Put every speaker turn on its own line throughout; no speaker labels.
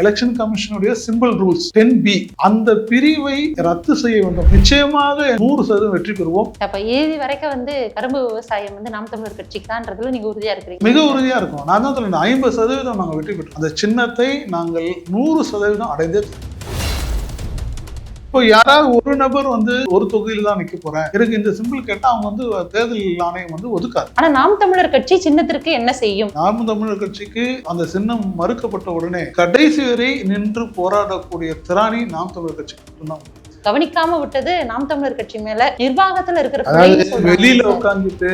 Election கமிஷனுடைய simple rules ten B அந்த பிரிவை ரத்து செய்ய வேண்டும். நிச்சயமாக நூறு சதவீதம் வெற்றி பெறுவோம்.
அப்ப இறுதி வரைக்கும் வந்து கரும்பு விவசாயம் வந்து நாம் தமிழர் கட்சிக்கு தான்றதுல நீங்க உறுதியா இருக்கிறீங்க.
மிக உறுதியா இருக்கும். நான் தான் சொல்றேன் ஐம்பது சதவீதம் நாங்கள் வெற்றி பெற்றோம். அந்த சின்னத்தை நாங்கள் நூறு சதவீதம் அடைந்தே. இப்போ யாராவது ஒரு நபர் வந்து ஒரு தொகுதியில் தான் நிக்க போறேன். எனக்கு இந்த சிம்பிள் கேட்டா அவங்க வந்து தேர்தல் ஆணையம் வந்து ஒதுக்காது.
ஆனா நாம் தமிழர் கட்சி சின்னத்திற்கு என்ன செய்யும்?
நாம் தமிழர் கட்சிக்கு அந்த சின்னம் மறுக்கப்பட்ட உடனே கடைசி வரை நின்று போராடக்கூடிய திராணி நாம் தமிழர் கட்சிக்கு மட்டும்தான்.
கவனிக்காம விட்டது நாம் தமிழர் கட்சி மேல நிர்வாகத்துல இருக்கிற.
வெளியில உட்காந்துட்டு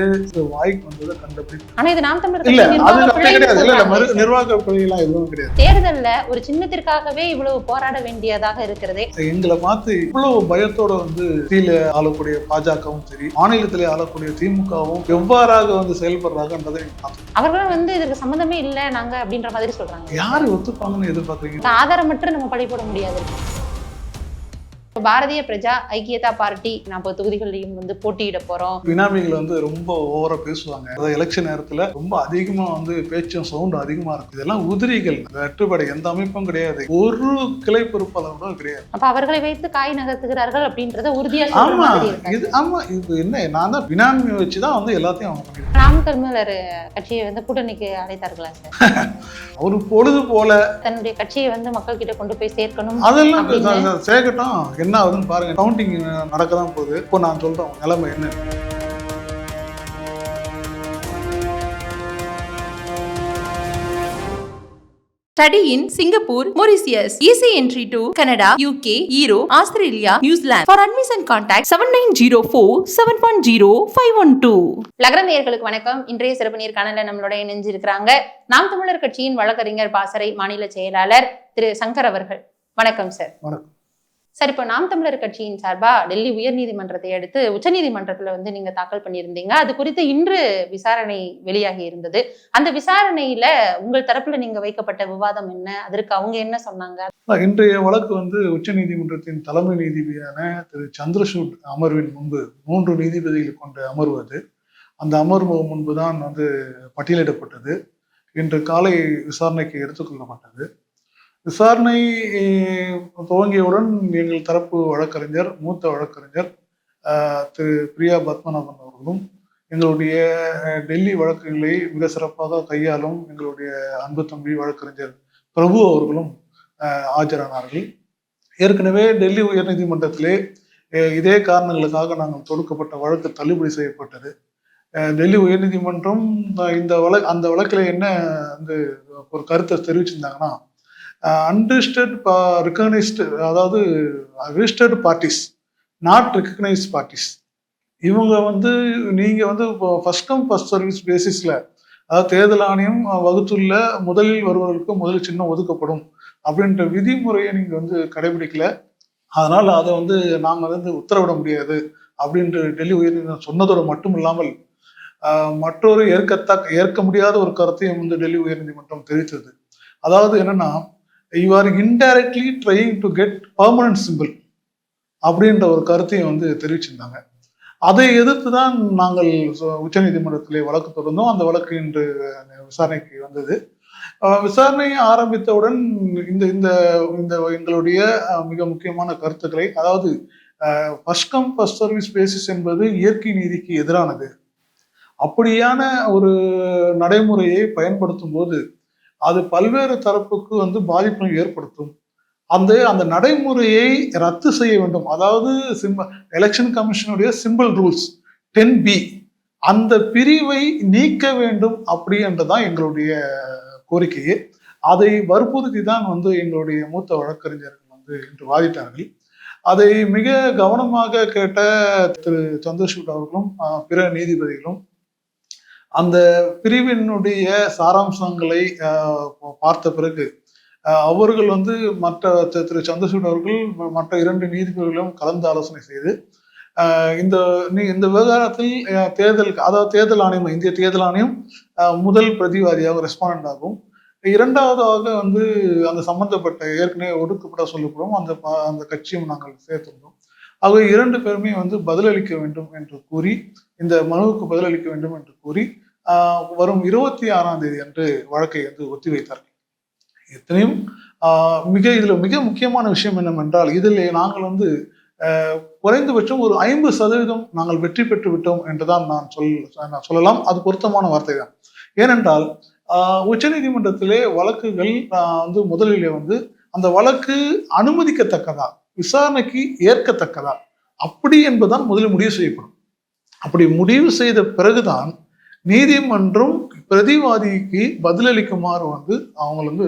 வாய்க்கு வந்ததை கண்டுபிடி
ஆனா இது நாம் தமிழர்
இல்ல
கட்சி
அது
நிர்வாக
பிழையெல்லாம் எதுவும் கிடையாது.
தேர்தல்ல ஒரு சின்னத்திற்காகவே இவ்வளவு போராட வேண்டியதாக இருக்கிறதே.
எங்களை பார்த்து இவ்வளவு பயத்தோட வந்து கீழே ஆளக்கூடிய பாஜகவும் சரி மாநிலத்திலே ஆளக்கூடிய திமுகவும் எவ்வாறாக வந்து செயல்படுறாங்கன்றதை
அவர்களும் வந்து இதற்கு சம்பந்தமே இல்ல நாங்க அப்படின்ற மாதிரி சொல்றாங்க.
யாரு ஒத்துப்பாங்கன்னு எதிர்பார்க்குறீங்க?
ஆதாரமற்று நம்ம பழி போட முடியாது. பாரதிய பிரஜா ஐக்கியதா பார்ட்டி நாற்பது தொகுதிகளையும் வந்து போட்டியிட போறோம்.
பினாமிகள் வந்து ரொம்ப ஓவரா பேசுவாங்க. அதாவது எலெக்ஷன் நேரத்துல ரொம்ப அதிகமா வந்து பேச்சும் சவுண்ட் அதிகமா இருக்கும் இதெல்லாம் உதிரிகள். வெற்றுப்படை எந்த அமைப்பும் கிடையாது. ஒரு கிளை பொறுப்பாளர் கூட கிடையாது.
அப்ப அவர்களை வைத்து காய் நகர்த்துகிறார்கள் அப்படின்றத உறுதியா
ஆமா. இது ஆமா. இது என்ன? நான் தான் பினாமி வச்சுதான் வந்து எல்லாத்தையும் அவங்க பண்ணிருக்காங்க
நாம் தமிழர் கட்சியை வந்து கூட்டணிக்கு அழைத்தார்களா சார்?
ஒரு பொழுது போல
தன்னுடைய கட்சியை வந்து மக்கள் கிட்ட கொண்டு போய் சேர்க்கணும்
அதெல்லாம். சேர்க்கட்டும் என்ன ஆகுதுன்னு பாருங்க கவுண்டிங் நடக்கதான் போகுது இப்போ நான் சொல்றேன் உங்க நிலைமை என்ன
Study in Singapore, Mauritius. Easy entry to Canada, UK, Europe, Australia, New Zealand. For admission contact 7904 710 512.
லகர நேயர்களுக்கு வணக்கம் இன்றைய சிறப்பு நேர்காணல நம்மளோட இணைஞ்சிருக்கிறாங்க நாம் தமிழர் கட்சியின் வழக்கறிஞர் பாசறை மாநில செயலாளர் திரு சங்கர் அவர்கள் வணக்கம் சார்
வணக்கம்.
சார் இப்போ நாம் தமிழர் கட்சியின் சார்பா டெல்லி உயர்நீதிமன்றத்தை அடுத்து உச்சநீதிமன்றத்துல வந்து நீங்க தாக்கல் பண்ணியிருந்தீங்க. அது குறித்து இன்று விசாரணை வெளியாகி இருந்தது. அந்த விசாரணையில உங்கள் தரப்புல நீங்க வைக்கப்பட்ட விவாதம் என்ன? அதற்கு அவங்க என்ன சொன்னாங்க?
இன்றைய வழக்கு வந்து உச்சநீதிமன்றத்தின் தலைமை நீதிபதியான திரு சந்திரசூட் அமர்வின் முன்பு மூன்று நீதிபதிகள் கொண்ட அமர்வு அது. அந்த அமர்வு முன்பு தான் வந்து பட்டியலிடப்பட்டது. இன்று காலை விசாரணைக்கு எடுத்துக்கொள்ளப்பட்டது. விசாரணை துவங்கியவுடன் எங்கள் தரப்பு வழக்கறிஞர் மூத்த வழக்கறிஞர் திரு பிரியா பத்மநாபன் அவர்களும் எங்களுடைய டெல்லி வழக்குகளை மிக சிறப்பாக கையாளும் எங்களுடைய அன்பு தம்பி வழக்கறிஞர் பிரபு அவர்களும் ஆஜரானார்கள். ஏற்கனவே டெல்லி உயர்நீதிமன்றத்திலே இதே காரணங்களுக்காக நாங்கள் தொடுக்கப்பட்ட வழக்கு தள்ளுபடி செய்யப்பட்டது. டெல்லி உயர்நீதிமன்றம் இந்த வழக்கு அந்த வழக்கில் என்ன வந்து ஒரு கருத்தை தெரிவிச்சிருந்தாங்கன்னா அன்ரிஜிஸ்டர்ட் ரெக்கக்னைஸ்டு அதாவது registered parties not recognised parties இவங்க வந்து நீங்கள் வந்து இப்போ ஃபஸ்ட் கம் ஃபஸ்ட் சர்வீஸ் பேசிஸில் அதாவது தேர்தல் ஆணையம் வகுத்துள்ள முதலில் வருவதற்கு முதல் சின்னம் ஒதுக்கப்படும் அப்படின்ற விதிமுறையை நீங்கள் வந்து கடைபிடிக்கல. அதனால் அதை வந்து நாங்கள் வந்து உத்தரவிட முடியாது அப்படின்ற டெல்லி உயர்நீதிமன்றம் சொன்னதோடு மட்டும் இல்லாமல் மற்றொரு ஏற்கத்தக்க ஏற்க முடியாத ஒரு கருத்தையும் வந்து டெல்லி உயர்நீதிமன்றம் தெரிவித்தது. அதாவது என்னன்னா you are indirectly trying to get permanent symbol அப்படின்ற ஒரு கருத்தையும் வந்து தெரிவிச்சிருந்தாங்க. அதை எதிர்த்து தான் நாங்கள் உச்ச நீதிமன்றத்திலே வழக்கு தொடர்ந்தோம். அந்த வழக்கு இன்று விசாரணைக்கு வந்தது. விசாரணையை விசாரணை ஆரம்பித்தவுடன் இந்த இந்த இந்த எங்களுடைய மிக முக்கியமான கருத்துக்களை அதாவது first come first service basis என்பது இயற்கை நீதிக்கு எதிரானது. அப்படியான ஒரு நடைமுறையை பயன்படுத்தும் போது அது பல்வேறு தரப்புக்கு வந்து பாதிப்பை ஏற்படுத்தும். அந்த அந்த நடைமுறையை ரத்து செய்ய வேண்டும். அதாவது சிம்ப எலெக்ஷன் கமிஷனுடைய சிம்பிள் ரூல்ஸ் டென் பி அந்த பிரிவை நீக்க வேண்டும் அப்படி என்றுதான் எங்களுடைய கோரிக்கையே. அதை வற்புறுத்தி தான் வந்து எங்களுடைய மூத்த வழக்கறிஞர்கள் வந்து இன்று வாதிட்டார்கள். அதை மிக கவனமாக கேட்ட திரு சந்திரசூட் அவர்களும் பிற நீதிபதிகளும் அந்த பிரிவினுடைய சாராம்சங்களை பார்த்த பிறகு அவர்கள் வந்து மற்ற திரு சந்திரசூட் அவர்கள் மற்ற இரண்டு நீதிபதிகளும் கலந்து ஆலோசனை செய்து இந்த நீ- இந்த விவகாரத்தில் தேர்தல் அதாவது தேர்தல் ஆணையம் இந்திய தேர்தல் ஆணையம் முதல் பிரதிவாதியாக ரெஸ்பாண்ட் ஆகும். இரண்டாவதாக வந்து அந்த சம்பந்தப்பட்ட ஏற்கனவே ஒடுக்கப்பட சொல்லப்படும் அந்த அந்த கட்சியும் நாங்கள் சேர்த்திருந்தோம். ஆகவே இரண்டு பேருமே வந்து பதிலளிக்க வேண்டும் என்று கூறி இந்த மனுவுக்கு பதிலளிக்க வேண்டும் என்று கூறி வரும் இருபத்தி ஆறாம் தேதி அன்று வழக்கை வந்து ஒத்திவைத்தார்கள் எத்தனையும் மிக இதுல மிக முக்கியமான விஷயம் என்னவென்றால் இதில் நாங்கள் வந்து குறைந்தபட்சம் ஒரு ஐம்பது சதவீதம் நாங்கள் வெற்றி பெற்று விட்டோம் என்றுதான் நான் சொல் நான் சொல்லலாம். அது பொருத்தமான வார்த்தை தான். ஏனென்றால் உச்ச உச்சநீதிமன்றத்திலே வழக்குகள் வந்து முதலிலே வந்து அந்த வழக்கு அனுமதிக்கத்தக்கதா? விசாரணைக்கு ஏற்கத்தக்கதா? அப்படி என்பதுதான் முதலில் முடிவு செய்யப்படும். அப்படி முடிவு செய்த பிறகுதான் நீதிமன்றம் பிரதிவாதிக்கு பதிலளிக்குமாறு வந்து அவங்க வந்து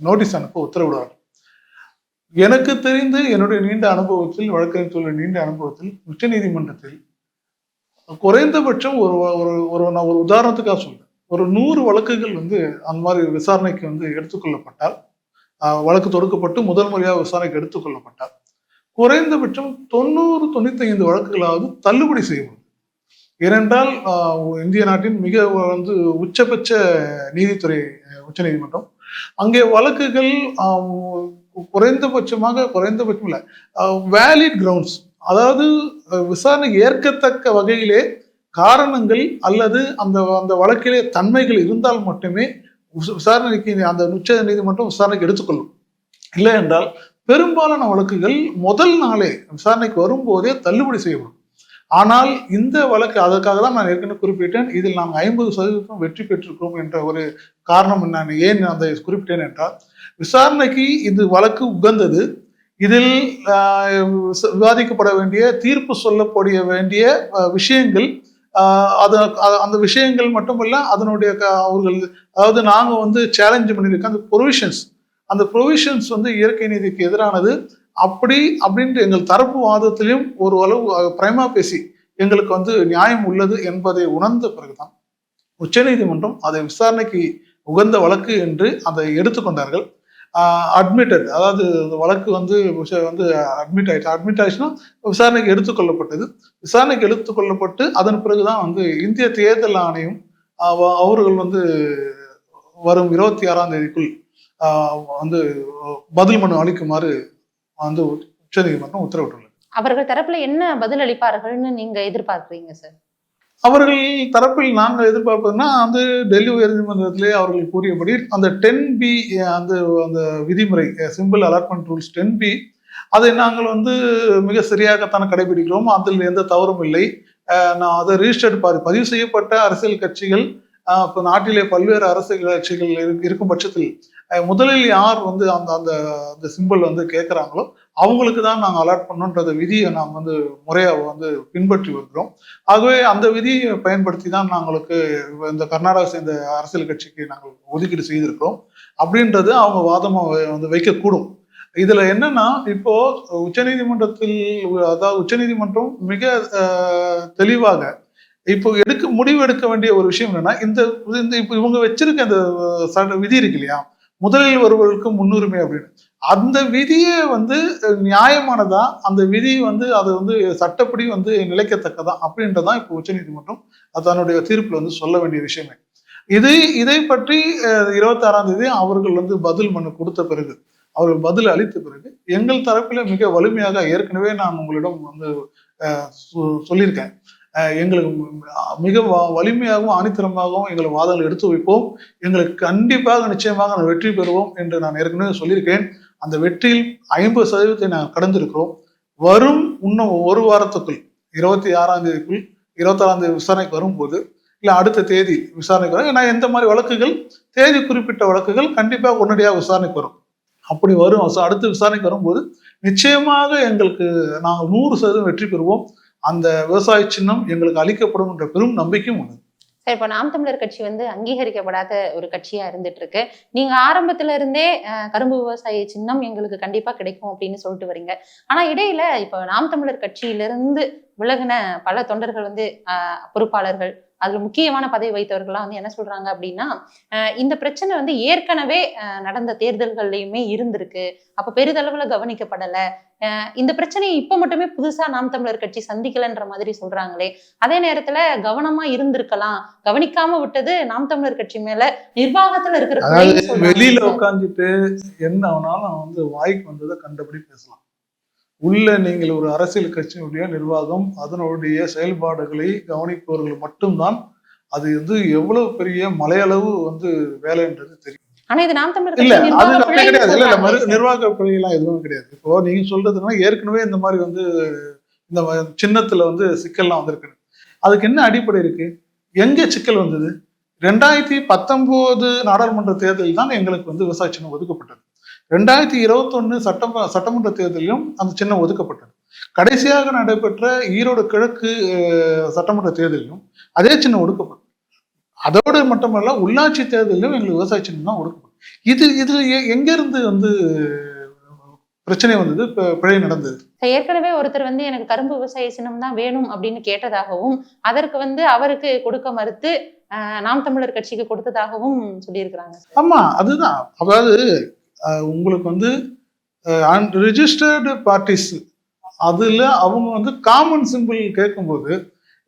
நோட்டீஸ் அனுப்ப உத்தரவிடுவார்கள். எனக்கு தெரிந்து என்னுடைய நீண்ட அனுபவத்தில் வழக்கறிஞர் நீண்ட அனுபவத்தில் உச்ச நீதிமன்றத்தில் குறைந்தபட்சம் ஒரு ஒரு ஒரு நான் ஒரு உதாரணத்துக்காக சொல்றேன். ஒரு நூறு வழக்குகள் வந்து அந்த மாதிரி விசாரணைக்கு வந்து எடுத்துக்கொள்ளப்பட்டால் வழக்கு தொடுக்கப்பட்டு முதல் முறையாக விசாரணைக்கு எடுத்துக்கொள்ளப்பட்டார் குறைந்தபட்சம் தொண்ணூறு தொண்ணூத்தி ஐந்து வழக்குகளாவது தள்ளுபடி செய்யப்படும். ஏனென்றால் இந்திய நாட்டின் மிக வந்து உச்சபட்ச நீதித்துறை உச்ச உச்சநீதிமன்றம். அங்கே வழக்குகள் குறைந்தபட்சமாக குறைந்தபட்சம் இல்லை வேலிட் கிரவுண்ட்ஸ் அதாவது விசாரணை விசாரணைக்கு ஏற்கத்தக்க வகையிலே காரணங்கள் அல்லது அந்த அந்த வழக்கிலே தன்மைகள் இருந்தால் மட்டுமே விசாரணைக்கு அந்த உச்ச நீதிமன்றம் விசாரணைக்கு எடுத்துக்கொள்ளும். இல்லை என்றால் பெரும்பாலான வழக்குகள் முதல் நாளே விசாரணைக்கு வரும்போதே தள்ளுபடி செய்யப்படும். ஆனால் இந்த வழக்கு அதற்காக தான் நான் ஏற்கனவே குறிப்பிட்டேன். இதில் நாங்கள் ஐம்பது சதவீதம் வெற்றி பெற்றிருக்கிறோம் என்ற ஒரு காரணம் நான் ஏன் அந்த குறிப்பிட்டேன் என்றால் விசாரணைக்கு இது வழக்கு உகந்தது. இதில் விவாதிக்கப்பட வேண்டிய தீர்ப்பு சொல்லப்பட வேண்டிய விஷயங்கள் அது அந்த விஷயங்கள் மட்டுமல்ல அதனுடைய க- அவர்கள் அதாவது நாங்கள் வந்து சேலஞ்ச் பண்ணியிருக்க அந்த ப்ரொவிஷன்ஸ் அந்த ப்ரொவிஷன்ஸ் வந்து இயற்கை நீதிக்கு எதிரானது. அப்படி அப்படின்ட்டு எங்கள் தரப்பு வாதத்திலையும் ஒரு அளவு பிரைமா பேசி எங்களுக்கு வந்து நியாயம் உள்ளது என்பதை உணர்ந்த பிறகுதான் உச்சநீதிமன்றம் அதை விசாரணைக்கு உகந்த வழக்கு என்று அதை எடுத்துக்கொண்டார்கள். அட்மிட்டட் அதாவது இந்த வழக்கு வந்து வந்து அட்மிட் ஆயிடுச்சு அட்மிட் ஆயிடுச்சுன்னா விசாரணைக்கு எடுத்துக்கொள்ளப்பட்டது விசாரணைக்கு எடுத்துக்கொள்ளப்பட்டு அதன் பிறகுதான் வந்து இந்திய தேர்தல் ஆணையம் அவ- அவர்கள் வந்து வரும் இருபத்தி ஆறாம் தேதிக்குள் வந்து பதில் மனு அளிக்குமாறு வந்து உச்சநீதிமன்றம் உத்தரவிட்டுள்ளது.
அவர்கள் தரப்புல என்ன பதில் அளிப்பார்கள்னு நீங்க எதிர்பார்க்குறீங்க சார்?
அவர்கள் தரப்பில் நாங்கள் எதிர்பார்ப்பதுன்னா வந்து டெல்லி உயர்நீதிமன்றத்திலே அவர்கள் கூறியபடி அந்த டென் பி அந்த அந்த விதிமுறை symbol allotment rules ten B அதை நாங்கள் வந்து மிக சரியாகத்தான் கடைபிடிக்கிறோம். அதில் எந்த தவறும் இல்லை. நான் அதை ரிஜிஸ்டர்ட் பாதி பதிவு செய்யப்பட்ட அரசியல் கட்சிகள் இப்போ நாட்டிலே பல்வேறு அரசியல் கட்சிகள் இருக்கும் பட்சத்தில் முதலில் யார் வந்து அந்த அந்த அந்த சிம்பிள் வந்து கேட்குறாங்களோ அவங்களுக்கு தான் நாங்கள் அலாட் பண்ணோன்றத விதியை நாங்கள் வந்து முறையாக வந்து பின்பற்றி வருகிறோம். ஆகவே அந்த விதியை பயன்படுத்தி தான் நாங்களுக்கு இந்த கர்நாடகா சேர்ந்த அரசியல் கட்சிக்கு நாங்கள் ஒதுக்கீடு செய்திருக்கிறோம். அப்படின்றது அவங்க வாதமாக வந்து வைக்கக்கூடும். இதுல என்னன்னா இப்போ உச்சநீதிமன்றத்தில் அதாவது உச்சநீதிமன்றம் மிக தெளிவாக இப்போ எடுக்க முடிவு எடுக்க வேண்டிய ஒரு விஷயம் என்னன்னா இந்த இந்த இப்போ இவங்க வச்சிருக்க அந்த விதி இருக்கு இல்லையா? முதலில் வருவதற்கு முன்னுரிமை அப்படின்னு. அந்த விதியை வந்து நியாயமானதா? அந்த விதி வந்து அது வந்து சட்டப்படி வந்து நிலைக்கத்தக்கதா? அப்படின்றதான் இப்போ உச்சநீதிமன்றம் அது தன்னுடைய தீர்ப்பில் வந்து சொல்ல வேண்டிய விஷயமே. இது இதை பற்றி இருபத்தி ஆறாம் தேதி அவர்கள் வந்து பதில் மனு கொடுத்த பிறகு அவர்கள் பதில் அளித்த பிறகு எங்கள் தரப்பில் மிக வலிமையாக ஏற்கனவே நான் உங்களிடம் வந்து சொ- சொல்லியிருக்கேன். எங்களுக்கு மிக வ- வலிமையாகவும் ஆணித்தரமாகவும் எங்கள் வாதங்கள் எடுத்து வைப்போம். எங்களுக்கு கண்டிப்பாக நிச்சயமாக நான் வெற்றி பெறுவோம் என்று நான் ஏற்கனவே சொல்லியிருக்கேன். அந்த வெற்றியில் ஐம்பது சதவீதத்தை நாங்கள் கடந்திருக்கிறோம். வரும் இன்னும் ஒரு வாரத்துக்குள் இருபத்தி ஆறாம் தேதிக்குள் இருபத்தாறாம் தேதி விசாரணைக்கு வரும்போது இல்லை அடுத்த தேதி விசாரணைக்கு வரும். ஏன்னா எந்த மாதிரி வழக்குகள் தேதி குறிப்பிட்ட வழக்குகள் கண்டிப்பாக உடனடியாக விசாரணைக்கு வரும். அப்படி வரும். அடுத்து விசாரணைக்கு வரும்போது நிச்சயமாக எங்களுக்கு நாங்கள் நூறு சதவீதம் வெற்றி பெறுவோம். அந்த விவசாய சின்னம் எங்களுக்கு அளிக்கப்படும் என்ற பெரும் நம்பிக்கையும் உண்டு.
சார் இப்போ நாம் தமிழர் கட்சி வந்து அங்கீகரிக்கப்படாத ஒரு கட்சியா இருந்துட்டு இருக்கு நீங்க ஆரம்பத்துல இருந்தே கரும்பு விவசாய சின்னம் எங்களுக்கு கண்டிப்பா கிடைக்கும் அப்படின்னு சொல்லிட்டு வரீங்க. ஆனா இடையில இப்போ நாம் தமிழர் கட்சியிலிருந்து விலகின பல தொண்டர்கள் வந்து பொறுப்பாளர்கள் அதுல முக்கியமான பதவி வைத்தவர்கள்லாம் வந்து என்ன சொல்றாங்க அப்படின்னா இந்த பிரச்சனை வந்து ஏற்கனவே நடந்த தேர்தல்கள்லயுமே இருந்திருக்கு. அப்ப பெரிதளவுல கவனிக்கப்படல. இந்த பிரச்சனையை இப்ப மட்டுமே புதுசா நாம் தமிழர் கட்சி சந்திக்கலன்ற மாதிரி சொல்றாங்களே அதே நேரத்துல கவனமா இருந்திருக்கலாம். கவனிக்காம விட்டது நாம் தமிழர் கட்சி மேல நிர்வாகத்துல இருக்கிற
வெளியில. உட்காந்துட்டு என்ன ஆனாலும் வந்து வாய்க்கு வந்ததை கண்டபடி பேசலாம். உள்ள நீங்கள் ஒரு அரசியல் கட்சியினுடைய நிர்வாகம் அதனுடைய செயல்பாடுகளை கவனிப்பவர்கள் மட்டும்தான். அது வந்து எவ்வளவு பெரிய மலையளவு வந்து வேலைன்றது தெரியும்.
ஆனா இது நாம் தமிழர்
இல்ல அது கிடையாது. இல்ல இல்ல. நிர்வாக பிழையெல்லாம் எதுவும் கிடையாது. இப்போ நீங்க சொல்றதுன்னா ஏற்கனவே இந்த மாதிரி வந்து இந்த சின்னத்துல வந்து சிக்கல்லாம் வந்திருக்கு அதுக்கு என்ன அடிப்படை இருக்கு? எங்க சிக்கல் வந்தது? ரெண்டாயிரத்தி பத்தொன்பது நாடாளுமன்ற தேர்தலில் தான் எங்களுக்கு வந்து விவசாய சின்னம் ஒதுக்கப்பட்டது. ரெண்டாயிரத்தி இருபத்தொன்னு சட்டம சட்டமன்ற தேர்தலிலும் அந்த சின்னம் ஒதுக்கப்பட்டது. கடைசியாக நடைபெற்ற ஈரோடு கிழக்கு சட்டமன்ற தேர்தலிலும் அதே சின்னம் ஒதுக்கப்பட்டது. அதோடு மட்டுமல்ல உள்ளாட்சி தேர்தலிலும் எங்களுக்கு விவசாய சின்னம் தான் ஒதுக்கப்பட்டது. இது இது எ- எங்க இருந்து வந்து பிரச்சனை வந்தது? பிழை நடந்தது?
ஏற்கனவே ஒருத்தர் வந்து எனக்கு கரும்பு விவசாய சின்னம் தான் வேணும் அப்படின்னு கேட்டதாகவும் அதற்கு வந்து அவருக்கு கொடுக்க மறுத்து நாம் தமிழர் கட்சிக்கு கொடுத்ததாகவும் சொல்லியிருக்கிறாங்க.
ஆமா அதுதான். அதாவது உங்களுக்கு வந்து ரிஜிஸ்டர்டு பார்ட்டிஸ் அதில் அவங்க வந்து காமன் சிம்பிள் கேட்கும்போது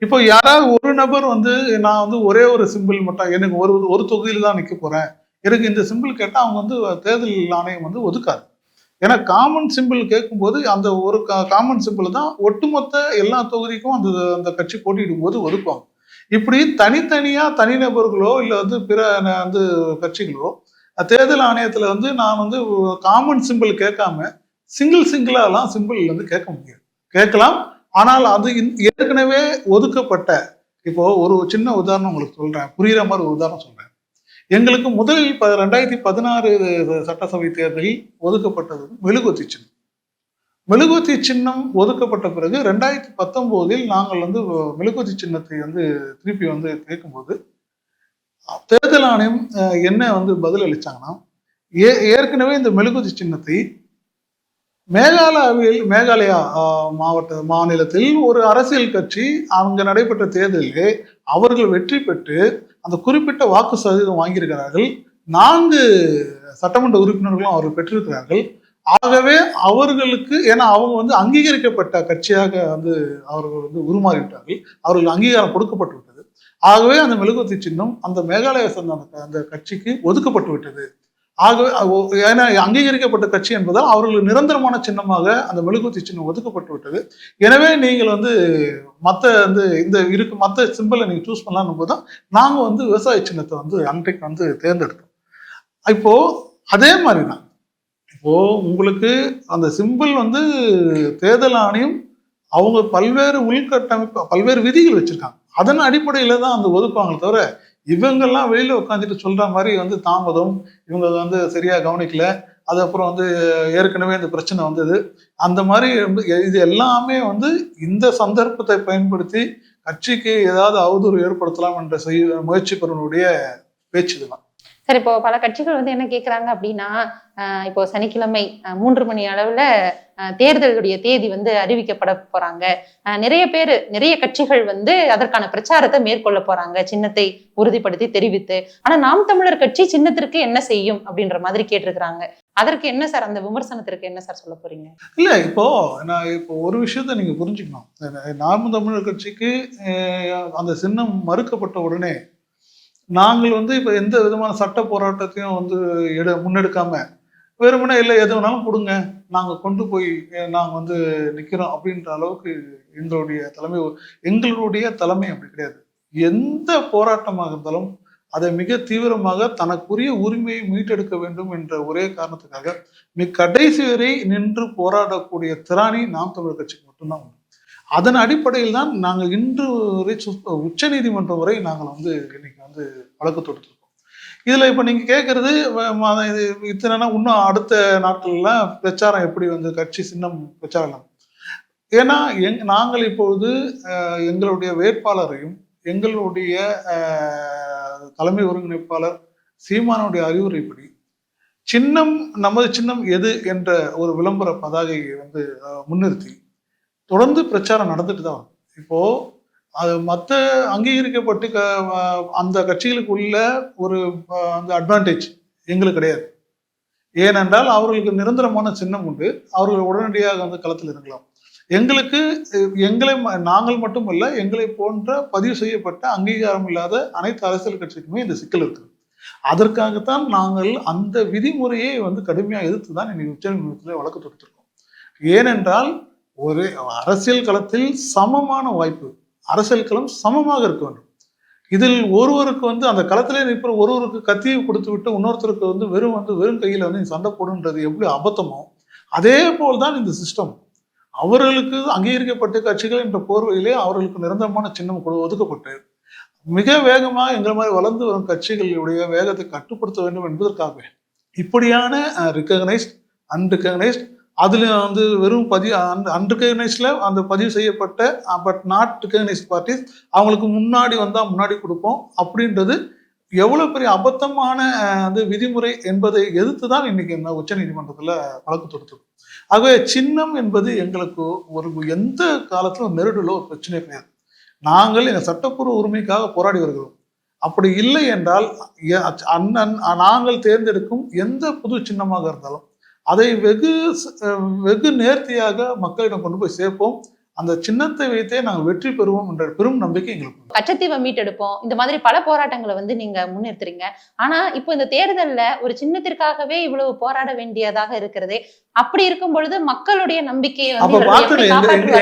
இப்போ யாராவது ஒரு நபர் வந்து நான் வந்து ஒரே ஒரு சிம்பிள் மட்டும் எனக்கு ஒரு ஒரு தொகுதியில் தான் நிற்க போகிறேன் எனக்கு இந்த சிம்பிள் கேட்டால் அவங்க வந்து தேர்தல் ஆணையம் வந்து ஒதுக்காது. ஏன்னா காமன் சிம்பிள் கேட்கும்போது அந்த ஒரு காமன் சிம்பிள் தான் ஒட்டுமொத்த எல்லா தொகுதிக்கும் அந்த அந்த கட்சி போட்டியிடும் போது ஒதுக்குவாங்க. இப்படி தனித்தனியாக தனிநபர்களோ இல்லை வந்து பிற வந்து கட்சிகளோ தேர்தல் ஆணையத்தில் வந்து நான் வந்து காமன் சிம்பிள் கேட்காம சிங்கிள் சிங்கிளாலாம் சிம்பிள் வந்து கேட்க முடியாது. கேட்கலாம். ஆனால் அது ஏற்கனவே ஒதுக்கப்பட்ட இப்போ ஒரு சின்ன உதாரணம் உங்களுக்கு சொல்றேன். புரியுற மாதிரி ஒரு உதாரணம் சொல்றேன். எங்களுக்கு முதலில் ப ரெண்டாயிரத்தி பதினாறு சட்டசபை தேர்தலில் ஒதுக்கப்பட்டது மெழுகுவத்தி சின்னம். மெழுகுவத்தி சின்னம் ஒதுக்கப்பட்ட பிறகு ரெண்டாயிரத்தி பத்தொம்போதில் நாங்கள் வந்து மெழுகுவத்தி சின்னத்தை வந்து திருப்பி வந்து கேட்கும்போது தேர்தல் ஆணையம் என்ன வந்து பதில் அளிச்சாங்கன்னா ஏ ஏற்கனவே இந்த மெழுகுதி சின்னத்தை மேகாலயாவில் மேகாலயா மாவட்ட மாநிலத்தில் ஒரு அரசியல் கட்சி அங்கு நடைபெற்ற தேர்தலிலே அவர்கள் வெற்றி பெற்று அந்த குறிப்பிட்ட வாக்கு சதவீதம் வாங்கியிருக்கிறார்கள். நான்கு சட்டமன்ற உறுப்பினர்களும் அவர்கள் பெற்றிருக்கிறார்கள். ஆகவே அவர்களுக்கு ஏன்னா அவங்க வந்து அங்கீகரிக்கப்பட்ட கட்சியாக வந்து அவர்கள் வந்து உருமாறிவிட்டார்கள். அவர்கள் அங்கீகாரம் கொடுக்கப்பட்டு விட்டது ஆகவே அந்த மெழுகுவர்த்தி சின்னம் அந்த மேகாலயா சேர்ந்த அந்த அந்த கட்சிக்கு ஒதுக்கப்பட்டு விட்டது. ஆகவே ஏன்னா அங்கீகரிக்கப்பட்ட கட்சி என்பதால் அவர்களுக்கு நிரந்தரமான சின்னமாக அந்த மெழுகுவர்த்தி சின்னம் ஒதுக்கப்பட்டு விட்டது. எனவே நீங்கள் வந்து மற்ற வந்து இந்த இருக்கு மற்ற சிம்பிளை நீங்கள் சூஸ் பண்ணலாம்னு போது தான் நாங்கள் வந்து விவசாய சின்னத்தை வந்து அன்றைக்கு வந்து தேர்ந்தெடுத்தோம். இப்போ அதே மாதிரி தான் இப்போ உங்களுக்கு அந்த சிம்பிள் வந்து தேர்தல் ஆணையம் அவங்க பல்வேறு உள்கட்டமைப்பு பல்வேறு விதிகள் வச்சிருக்காங்க. அதன் அடிப்படையில் தான் அந்த ஒதுக்குவாங்களே தவிர இவங்கெல்லாம் வெளியில் உட்காந்துட்டு சொல்கிற மாதிரி வந்து தாமதம் இவங்க வந்து சரியாக கவனிக்கல அது அப்புறம் வந்து ஏற்கனவே இந்த பிரச்சனை வந்தது. அந்த மாதிரி வந்து இது எல்லாமே வந்து இந்த சந்தர்ப்பத்தை பயன்படுத்தி கட்சிக்கு ஏதாவது அவதூறு ஏற்படுத்தலாம் என்ற செய்ய முயற்சி பேச்சு இதெல்லாம்
சரி இப்போ பல கட்சிகள் வந்து என்ன கேட்குறாங்க அப்படின்னா இப்போ சனிக்கிழமை மூன்று மணி அளவில் தேர்தலுடைய தேதி வந்து அறிவிக்கப்பட போறாங்க. நிறைய பேர் நிறைய கட்சிகள் வந்து அதற்கான பிரச்சாரத்தை மேற்கொள்ள போறாங்க. சின்னத்தை உறுதிப்படுத்தி தெரிவித்து. ஆனா நாம் தமிழர் கட்சி சின்னத்திற்கு என்ன செய்யும் அப்படின்ற மாதிரி கேட்டிருக்கிறாங்க. அதற்கு என்ன சார் அந்த விமர்சனத்திற்கு என்ன சார் சொல்ல போறீங்க?
இல்ல இப்போ நான் இப்போ ஒரு விஷயத்த நீங்க புரிஞ்சுக்கணும். நாம் தமிழர் கட்சிக்கு அந்த சின்னம் மறுக்கப்பட்ட உடனே நாங்கள் வந்து இப்போ எந்த விதமான சட்ட போராட்டத்தையும் வந்து எடு முன்னெடுக்காம வெறுமனே இல்லை எது வேணாலும் கொடுங்க. நாங்கள் கொண்டு போய் நாங்கள் வந்து நிற்கிறோம் அப்படின்ற அளவுக்கு எங்களுடைய தலைமை எங்களுடைய தலைமை அப்படி கிடையாது. எந்த போராட்டமாக இருந்தாலும் அதை மிக தீவிரமாக தனக்குரிய உரிமையை மீட்டெடுக்க வேண்டும் என்ற ஒரே காரணத்துக்காக மிக கடைசி வரை நின்று போராடக்கூடிய திராணி நாம் தமிழர் கட்சிக்கு மட்டும்தான் உண்டு. அதன் அடிப்படையில் தான் நாங்கள் இன்று வரை உச்ச நீதிமன்றம் வரை நாங்கள் வந்து இன்னைக்கு வந்து வழக்கு தொடுத்திருக்கோம். இதில் இப்போ நீங்கள் கேட்குறது இது இத்தனைனா இன்னும் அடுத்த நாட்கள்லாம் பிரச்சாரம் எப்படி வந்து கட்சி சின்னம் பிரச்சாரம்? ஏன்னா எங் நாங்கள் இப்பொழுது எங்களுடைய வேட்பாளரையும் எங்களுடைய தலைமை ஒருங்கிணைப்பாளர் சீமானுடைய அறிவுரைப்படி சின்னம் நமது சின்னம் எது என்ற ஒரு விளம்பர பதாகையை வந்து முன்னிறுத்தி தொடர்ந்து பிரச்சாரம் நடந்துட்டு தான் இப்போது இப்போ அது மற்ற அங்கீகரிக்கப்பட்டு க அந்த அந்த கட்சிகளுக்குள்ள ஒரு அந்த அட்வான்டேஜ் எங்களுக்கு கிடையாது. ஏனென்றால் அவர்களுக்கு நிரந்தரமான சின்னம் உண்டு. அவர்கள் உடனடியாக வந்து களத்தில் இருக்கலாம் எங்களுக்கு எங்களை ம- நாங்கள் மட்டுமல்ல எங்களை போன்ற பதிவு செய்யப்பட்ட அங்கீகாரம் இல்லாத அனைத்து அரசியல் கட்சிக்குமே இந்த சிக்கல் இருக்குது. அதற்காகத்தான் நாங்கள் அந்த விதிமுறையை வந்து கடுமையாக எதிர்த்து தான் இன்னைக்கு உச்சநீதிமன்றத்தில் வழக்கு தொடுத்திருக்கோம். ஏனென்றால் ஒரு அரசியல் களத்தில் சமமான வாய்ப்பு அரசியல் களம் சமமாக இருக்க வேண்டும். இதில் ஒருவருக்கு வந்து அந்த களத்திலே நிற்கிற ஒருவருக்கு கத்தியை கொடுத்து விட்டு இன்னொருத்தருக்கு வந்து வெறும் வந்து வெறும் கையில் வந்து சண்டை போடுன்றது எப்படி அபத்தமோ அதே போல் தான் இந்த சிஸ்டம் அவர்களுக்கு அங்கீகரிக்கப்பட்ட கட்சிகள் என்ற போர்வையிலே அவர்களுக்கு நிரந்தரமான சின்னம் கொடு- ஒதுக்கப்பட்டு மிக வேகமாக எங்களை மாதிரி வளர்ந்து வரும் கட்சிகளுடைய வேகத்தை கட்டுப்படுத்த வேண்டும் என்பதற்காகவே இப்படியான ரிகக்னைஸ்ட் அன்ரிகக்னைஸ்ட் அதில் வந்து வெறும் பதிவு அன்ரிகக்னைஸ்டில் அந்த பதிவு செய்யப்பட்ட பட் நாட் ரிகக்னைஸ்ட் பார்ட்டிஸ் அவங்களுக்கு முன்னாடி வந்தால் முன்னாடி கொடுப்போம் அப்படின்றது எவ்வளோ பெரிய அபத்தமான அது வந்து விதிமுறை என்பதை எதிர்த்து தான் இன்னைக்கு இந்த உச்சநீதிமன்றத்தில் வழக்கு தொடுத்தது. ஆகவே சின்னம் என்பது எங்களுக்கு ஒரு எந்த காலத்திலும் நெருடலோ ஒரு பிரச்சனை கிடையாது. நாங்கள் எங்கள் சட்டப்பூர்வ உரிமைக்காக போராடி வருகிறோம். அப்படி இல்லை என்றால் அண்ணன் நாங்கள் தேர்ந்தெடுக்கும் எந்த புது சின்னமாக இருந்தாலும் அதை வெகு வெகு நேர்த்தியாக மக்களிடம் கொண்டு போய் சேர்ப்போம். அந்த சின்னத்தை வைத்தே நாங்கள் வெற்றி பெறுவோம் என்ற பெரும் நம்பிக்கை எங்களுக்கு.
கச்சத்தீவை மீட்டெடுப்போம். இந்த மாதிரி பல போராட்டங்களை வந்து நீங்க முன்னிறுத்துறீங்க ஆனா இப்போ இந்த தேர்தல்ல ஒரு சின்னத்திற்காகவே இவ்வளவு போராட வேண்டியதாக இருக்கிறதே அப்படி இருக்கும் பொழுது மக்களுடைய நம்பிக்கையை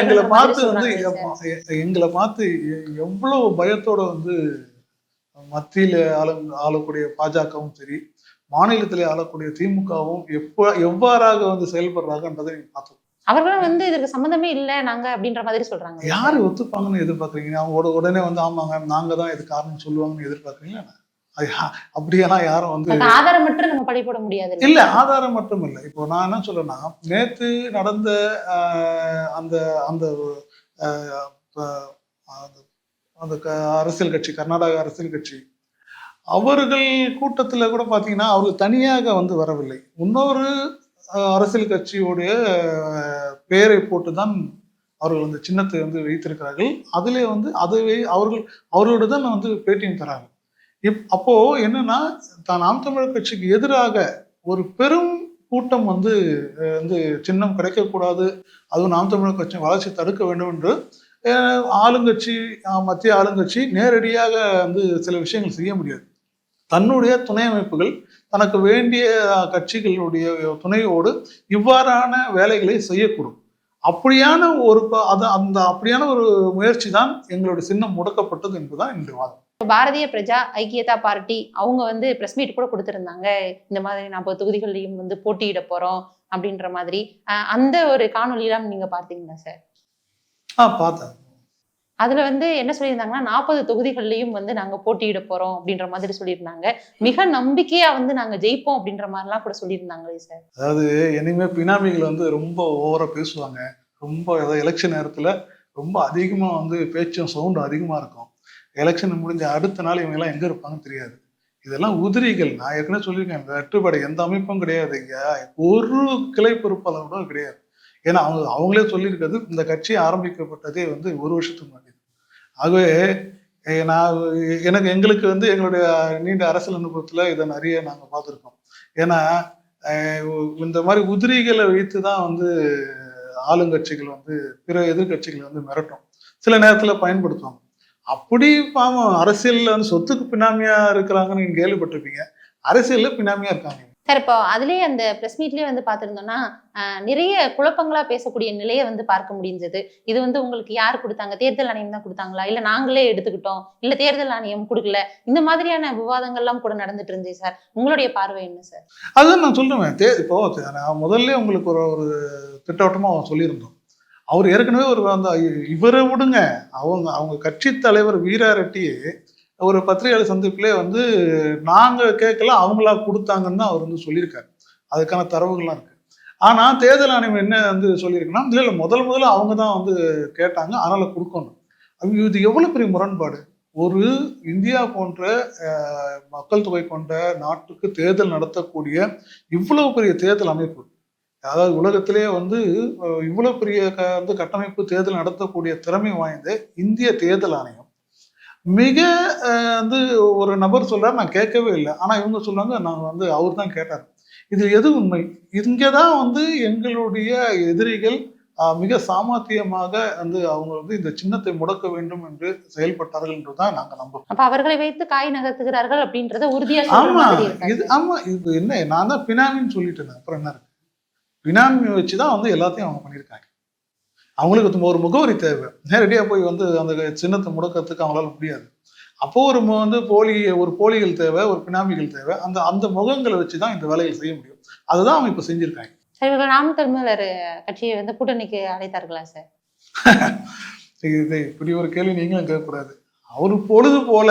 எங்களை பார்த்து வந்து எங்களை பார்த்து எவ்வளவு பயத்தோட வந்து மத்தியில ஆள ஆளக்கூடிய பாஜகவும் சரி மாநிலத்திலே ஆளக்கூடிய திமுகவும் எப்ப எவ்வாறாக வந்து செயல்படுறாங்கன்றதை நீங்க பார்த்தோம்
அவர்களும் வந்து இதற்கு சம்மந்தமே இல்ல நாங்க அப்படின்ற மாதிரி சொல்றாங்க.
யாரு ஒத்துப்பாங்கன்னு எதிர்பார்க்குறீங்க? அவங்க உட- உடனே வந்து ஆமாங்க நாங்க தான் இது காரணம் சொல்லுவாங்கன்னு எதிர்பார்க்குறீங்களா அப்படியெல்லாம் யாரும் வந்து
அதுக்கு ஆதாரமற்று நம்ம பழி போட முடியாது
இல்ல ஆதாரம் மட்டும் இல்லை. இப்போ நான் என்ன சொல்றேன்னா நேத்து நடந்த அந்த அந்த அந்த- அரசியல் கட்சி கர்நாடக அரசியல் கட்சி அவர்கள் கூட்டத்தில் கூட பார்த்தீங்கன்னா அவர்கள் தனியாக வந்து வரவில்லை. இன்னொரு அரசியல் கட்சியுடைய பெயரை போட்டு தான் அவர்கள் அந்த சின்னத்தை வந்து வைத்திருக்கிறார்கள். அதிலே வந்து அதுவே அவர்கள் அவர்களோட தான் வந்து பேட்டியும் தராங்க. இப் அப்போது என்னென்னா தான் நாம் தமிழர் கட்சிக்கு எதிராக ஒரு பெரும் கூட்டம் வந்து வந்து சின்னம் கிடைக்கக்கூடாது. அதுவும் நாம் தமிழர் கட்சி வளர்ச்சி தடுக்க வேண்டும் என்று ஆளுங்கட்சி மத்திய ஆளுங்கட்சி நேரடியாக வந்து சில விஷயங்கள் செய்ய முடியாது. தன்னுடைய துணை அமைப்புகள் தனக்கு வேண்டிய கட்சிகளுடைய துணையோடு இவ்வாறான வேலைகளை செய்யக்கூடும். அப்படியான ஒரு அது அந்த அப்படியான ஒரு முயற்சி தான் எங்களுடைய சின்னம் முடக்கப்பட்டது என்பதுதான் என்னுடைய வாதம்.
பாரதிய பிரஜா ஐக்கியதா பார்ட்டி அவங்க வந்து பிரஸ் மீட் கூட கொடுத்திருந்தாங்க. இந்த மாதிரி நாற்பது தொகுதிகள்லையும் வந்து போட்டியிட போறோம் அப்படின்ற மாதிரி. அந்த ஒரு காணொலியெல்லாம் நீங்க பார்த்தீங்களா சார்?
ஆ பார்த்தேன்.
அதுல வந்து என்ன சொல்லியிருந்தாங்கன்னா நாற்பது தொகுதிகள்லயும் வந்து நாங்க போட்டியிட போறோம் அப்படின்ற மாதிரி சொல்லியிருந்தாங்க. மிக நம்பிக்கையா வந்து நாங்க ஜெயிப்போம் அப்படின்ற மாதிரிலாம் கூட சொல்லியிருந்தாங்களே சார்
அதாவது இனிமே பினாமிகள் வந்து ரொம்ப ஓவரா பேசுவாங்க. ரொம்ப ஏதாவது எலெக்ஷன் நேரத்துல ரொம்ப அதிகமா வந்து பேச்சும் சவுண்டும் அதிகமா இருக்கும். எலெக்ஷன் முடிஞ்ச அடுத்த நாள் இவங்க எல்லாம் எங்க இருப்பாங்கன்னு தெரியாது. இதெல்லாம் உதிரிகள். நான் ஏற்கனவே சொல்லியிருக்கேன். வெற்றுப்படை எந்த அமைப்பும் கிடையாது இங்கே. ஒரு கிளை பொறுப்பாளர் கூட கிடையாது. ஏன்னா அவங்க அவங்களே சொல்லியிருக்கிறது இந்த கட்சி ஆரம்பிக்கப்பட்டதே வந்து ஒரு வருஷத்துக்கு முன்னாடி. ஆகவே நான் எனக்கு எங்களுக்கு வந்து எங்களுடைய நீண்ட அரசியல் அனுபவத்தில் இதை நிறைய நாங்கள் பார்த்துருக்கோம். ஏன்னா இந்த மாதிரி உதிரிகளை வைத்து தான் வந்து ஆளுங்கட்சிகள் வந்து பிற எதிர்கட்சிகளை வந்து மிரட்டும். சில நேரத்தில் பயன்படுத்துவாங்க. அப்படி பாவம் அரசியலில் வந்து சொத்துக்கு பினாமியா இருக்கிறாங்கன்னு நீங்கள் கேள்விப்பட்டிருப்பீங்க. அரசியலில் பினாமியா இருக்காங்க.
சார் இப்போ அதுலேயே அந்த ப்ரெஸ் மீட்லயே வந்து பார்த்திருந்தோம்னா நிறைய குழப்பங்களா பேசக்கூடிய நிலையை வந்து பார்க்க முடிஞ்சது. இது வந்து உங்களுக்கு யார் கொடுத்தாங்க? தேர்தல் ஆணையம் தான் கொடுத்தாங்களா? இல்ல நாங்களே எடுத்துக்கிட்டோம். இல்லை தேர்தல் ஆணையம் கொடுக்கல. இந்த மாதிரியான விவாதங்கள்லாம் கூட நடந்துட்டு இருந்துச்சு சார். உங்களுடைய பார்வை என்ன சார்?
அதுதான் நான் சொல்றேன். தே இப்போ நான் முதல்ல உங்களுக்கு ஒரு ஒரு திட்டவட்டமா சொல்லியிருந்தோம். அவர் ஏற்கனவே ஒரு அந்த இவரை விடுங்க. அவங்க அவங்க கட்சி தலைவர் வீரா ரெட்டியே ஒரு பத்திரிகையாளர் சந்திப்பிலே வந்து நாங்கள் கேட்கல அவங்களா கொடுத்தாங்கன்னு தான் அவர் வந்து சொல்லியிருக்காரு. அதுக்கான தரவுகள்லாம் இருக்கு. ஆனால் தேர்தல் ஆணையம் என்ன வந்து சொல்லியிருக்குன்னா இல்லை முதல் முதல்ல அவங்க தான் வந்து கேட்டாங்க அதனால் கொடுக்கணும். இது எவ்வளவு பெரிய முரண்பாடு? ஒரு இந்தியா போன்ற மக்கள் தொகை கொண்ட நாட்டுக்கு தேர்தல் நடத்தக்கூடிய இவ்வளவு பெரிய தேர்தல் அமைப்பு அதாவது உலகத்திலே வந்து இவ்வளோ இவ்வளவு பெரிய க வந்து கட்டமைப்பு தேர்தல் நடத்தக்கூடிய திறமை வாய்ந்த இந்திய தேர்தல் ஆணையம் மிக வந்து ஒரு நபர் சொல்றாரு நான் கேட்கவே இல்லை. ஆனா இவங்க சொல்றாங்க நாங்க வந்து அவர் தான் கேட்டார். இது எது உண்மை? இங்கே தான் வந்து எங்களுடைய எதிரிகள் மிக சாமர்த்தியமாக வந்து அவங்க வந்து இந்த சின்னத்தை முடக்க வேண்டும் என்று செயல்பட்டார்கள் என்றுதான் நாங்க நம்புறோம்
அப்ப அவர்களை வைத்து காய் நகர்த்துகிறார்கள் அப்படின்றத உறுதியா சொல்ற
ஆமா இது ஆமா இது என்ன? நான் தான் பினாமின்னு சொல்லிட்டேன். அப்புறம் என்ன இருக்கு? பினாமி வச்சு தான் வந்து எல்லாத்தையும் அவங்க பண்ணியிருக்காங்க. அவங்களுக்கு ஒரு முகவரி தேவை. நேரடியாக போய் வந்து அந்த சின்னத்தை முடக்கிறதுக்கு அவங்களால முடியாது. அப்போ ஒரு வந்து போலி ஒரு போலிகள் தேவை ஒரு பினாமிகள் தேவை. அந்த அந்த முகங்களை வச்சு தான் இந்த வேலையை செய்ய முடியும். அதுதான் அவங்க இப்போ செஞ்சிருக்காங்க.
சார் இவர்கள் நாம் தமிழர் கட்சியை வந்து கூட்டணிக்கு அழைத்தார்களா சார்?
இது இப்படி ஒரு கேள்வி நீங்களும் கேட்கக்கூடாது. அவர் பொழுது போல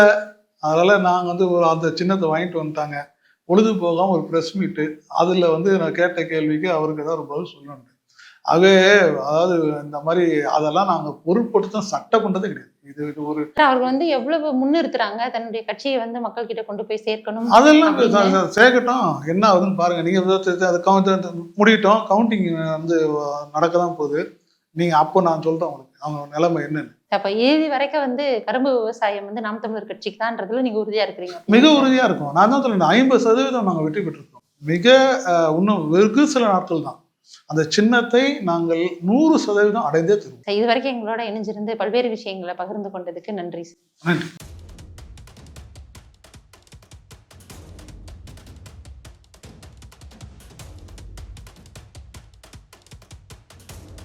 அதனால நாங்க வந்து ஒரு அந்த சின்னத்தை வாங்கிட்டு வந்துட்டாங்க. பொழுது போகாம ஒரு ப்ரெஸ் மீட்டு அதுல வந்து நான் கேட்ட கேள்விக்கு அவருக்கு ஏதாவது ஒரு பதில் சொல்லணும் ஆகவே அதாவது இந்த மாதிரி அதெல்லாம் நாங்க பொருட்படுத்த சட்டம் பண்றதே கிடையாது. இது இது ஒரு
அவர்கள் வந்து எவ்வளவு முன்னிறுத்துறாங்க? தன்னுடைய கட்சியை வந்து மக்கள் கிட்ட கொண்டு போய் சேர்க்கணும்
அதெல்லாம் சேர்க்கட்டும். என்ன ஆகுதுன்னு பாருங்க. நீங்க அது கவுண்ட் முடியட்டும். கவுண்டிங் வந்து நடக்க தான் போகுது. நீங்க அப்போ நான் சொல்றேன் உங்களுக்கு. அவங்க நிலைமை என்னன்னு.
அப்ப இறுதி வரைக்கும் வந்து கரும்பு விவசாயம் வந்து நாம் தமிழர் கட்சிக்கு தான்றதுல நீங்க உறுதியா இருக்கிறீங்க.
மிக உறுதியா இருக்கும். நான் தான் சொல்றேன். ஐம்பது சதவீதம் நாங்கள் வெற்றி பெற்றிருக்கோம். மிக இன்னும் வெகு சில நாட்கள் தான். அந்த சின்னத்தை நாங்கள் நூறு சதவீதம் அடைந்தே தருவோம்.
இது வரைக்கும் எங்களோட இணைஞ்சிருந்து பல்வேறு விஷயங்களை பகிர்ந்து கொண்டதுக்கு நன்றி
நன்றி.